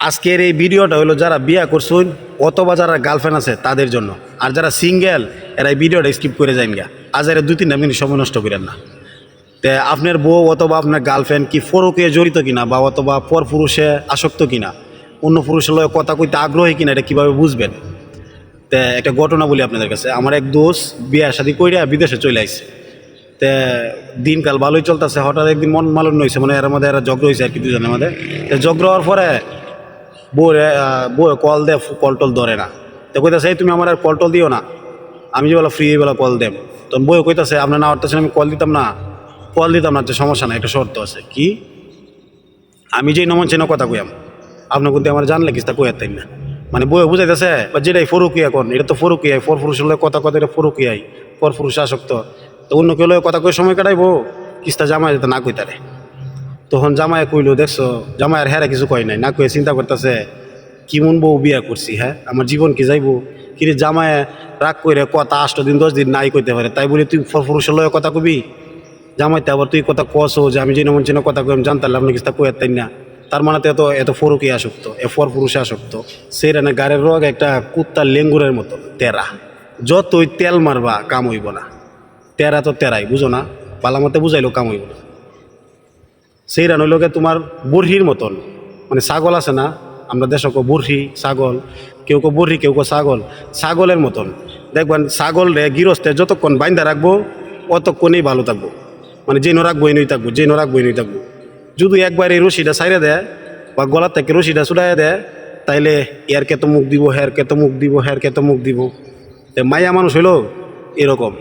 আজকের এই ভিডিওটা হলো যারা বিয়া করছেন অথবা যারা গার্লফ্রেন্ড আছে তাদের জন্য। আর যারা সিঙ্গেল এরা এই ভিডিওটা স্কিপ করে যান গা আজ এরা দুই, তিনটা মিনিট সময় নষ্ট করেন না। তে আপনার বউ অথবা আপনার গার্লফ্রেন্ড কি ফরকে জড়িত কিনা বা অথবা পর পুরুষে আসক্ত কিনা, অন্য পুরুষের লগে কথা কইতে আগ্রহী কিনা, এটা কীভাবে বুঝবেন? তে একটা ঘটনা বলি আপনাদের কাছে। আমার এক দোষ বিয়া শাদি কইরা বিদেশে চলে আইছে। তে দিনকাল ভালোই চলতেছে, হঠাৎ একদিন মন মালন্য হয়েছে মানে এর মধ্যে এরা জগ্র হয়েছে আর কি দুজনের মধ্যে। তো জগ্র হওয়ার পরে বউ বউ কল দে কল টল ধরে না। তো কইতাছে, "এই তুমি আমার আর কল টল দিও না। আমি যে বলা ফ্রি বেলা কল দেব। তখন বউ কইতাছে আপনার না হরতেছেন আমি কল দিতাম না। কল দিতাম না, তো সমস্যা নাই, একটা শর্ত আছে। কি? আমি যেই নমন চেন কথা কইয়াম, আপনার কিন্তু আমার জানলে কিস্তা কইয়ার তাই না। মানে বই বুঝাইতেছে, বা যেটাই ফরুকি এখন, এটা তো ফরুকি ফর পুরুষের লগে কথা কথা এটা ফরুকি আই, ফর ফুরুষ আসক্ত। তো অন্য কেউ কথা কই সময় কাটাইবো, কিস্তা জামাই যেতে না কইতারে। তখন জামাই কইলো, দেখছ জামাই আর হ্যাঁ কিছু কয় নাই। না কয়ে চিন্তা করতেছে কিমন বউ বিয়া করছি হ্যাঁ? আমার জীবন কি যাইবো? কিরে জামাই রাগ করে কথা আষ্ট দিন, দশ দিন নাই কইতে পারে। তাই বলে, তুই পুরুষের লগে কথা কবি? জামাইতে আবার, তুই কথা কসো যে আমি যেন মন চেন কথা কইম জানতাম আপনি কিছু কই তাই না? তার মানে তো এত এত ফরুকি আসক্ত, এ ফর পুরুষে আসক্ত। সেই রানে গাড়ির রোগ একটা কুত্তার লেঙ্গুরের মতো, তেরা। যতই তেল মারবা, কাম হইব না। তেরা তো তেরাই, বুঝো না? পালা মতে বুঝাইলেও কাম হইব না। সেই রান হইল তোমার বুড়হির মতন। মানে ছাগল আছে না, আমরা দেশক বুড়হি, ছাগল, কেউ কেউ বুড়হি, কেউ কেউ ছাগল, ছাগলের মতন। দেখবেন ছাগল রে গৃহস্থে যতক্ষণ বাইন্দা রাখব, অতক্ষণেই ভালো থাকব। মানে যেন রাখব এনেই থাকব যেন রাখব এনেই থাকব। যদি একবার এই রশিটা সাইরে দেয় বা গলার থেকে রশিটা ছুটাই দেয়, তাইলে এর কে তো মুখ দিব হের কে তো মুখ দিব হের কে তো মুখ দিব। মাইয়া মানুষ হইল এরকম,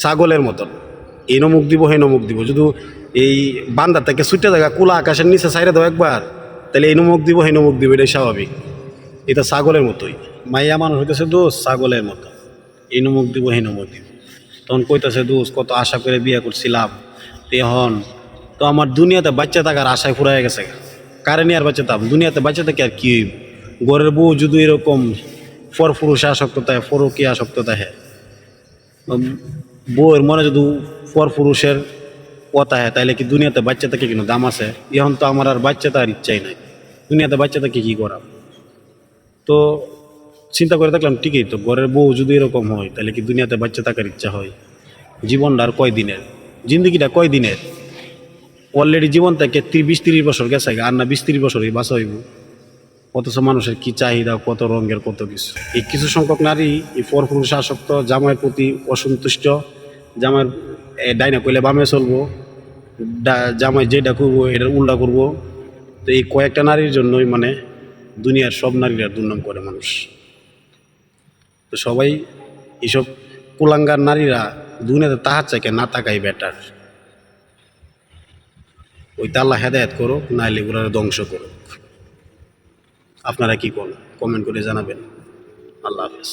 ছাগলের মতন। এই নমুক দিব সেই নমুক দিব। যদি এই বান্দার থেকে ছুটে থাকা কুলা আকাশের নিচে সাইরে দাও একবার। তাহলে এই নমুক দিব হে নমুক দিব, এটাই স্বাভাবিক। এটা ছাগলের মতোই। মাইয়া মানুষ হইতেছে দোষ ছাগলের মতো। এই নমুক দিব সেই নমুক দিব। তখন কইতাছে, দোষ, কত আশা করে বিয়ে করছিলাম। তেহন তো আমার দুনিয়াতে বাচ্চা থাকার আশায় ফুরাই গেছে কারে নিয়ে আর বাচ্চা থাম দুনিয়াতে বাচ্চা থেকে আর কি হইব? ঘরের বউ যদি এরকম ফর পুরুষে আসক্ত থাকে ফরকি আসক্ত থাকে বউয়ের মনে যদি পর পুরুষের কথা হয় তাহলে কি দুনিয়াতে বাচ্চা থেকে কিন্তু দাম আছে? এখন তো আমার আর বাচ্চা তার ইচ্ছাই নাই। দুনিয়াতে বাচ্চা থেকে কী করা তো চিন্তা করে থাকলাম ঠিকই তো, ঘরের বউ যদি এরকম হয় তাহলে কি দুনিয়াতে বাচ্চা থাকার ইচ্ছা হয়? জীবনটা আর কয় দিনের জিন্দগিটা কয় দিনের অলরেডি জীবন থেকে বিশ, তিরিশ বছর গেছে, আর না বিশ, তিরিশ বছরই বাঁচা হইব। অথচ মানুষের কি চাহিদা, কত রঙের কত কিছু। এই কিছু সংখ্যক নারী, এই পরপুরুষ, আসক্ত, জামাইয়ের প্রতি অসন্তুষ্ট। জামাইয়ের ডাইনা কইলে বামে চলবো জামাই যেটা করব এটা উল্টা করব। তো এই কয়েকটা নারীর জন্যই মানে দুনিয়ার সব নারীরা দুর্নাম করে মানুষ। তো সবাই এইসব কুলাঙ্গার নারীরা দুনিয়াতে তাহার চাইকে না তাকাই বেটার ওই তাল্লা হেদায়ত করুক, নাইলে ওরা ধ্বংস করো আপনারা কি বলেন কমেন্ট করে জানাবেন। আল্লাহ হাফেজ।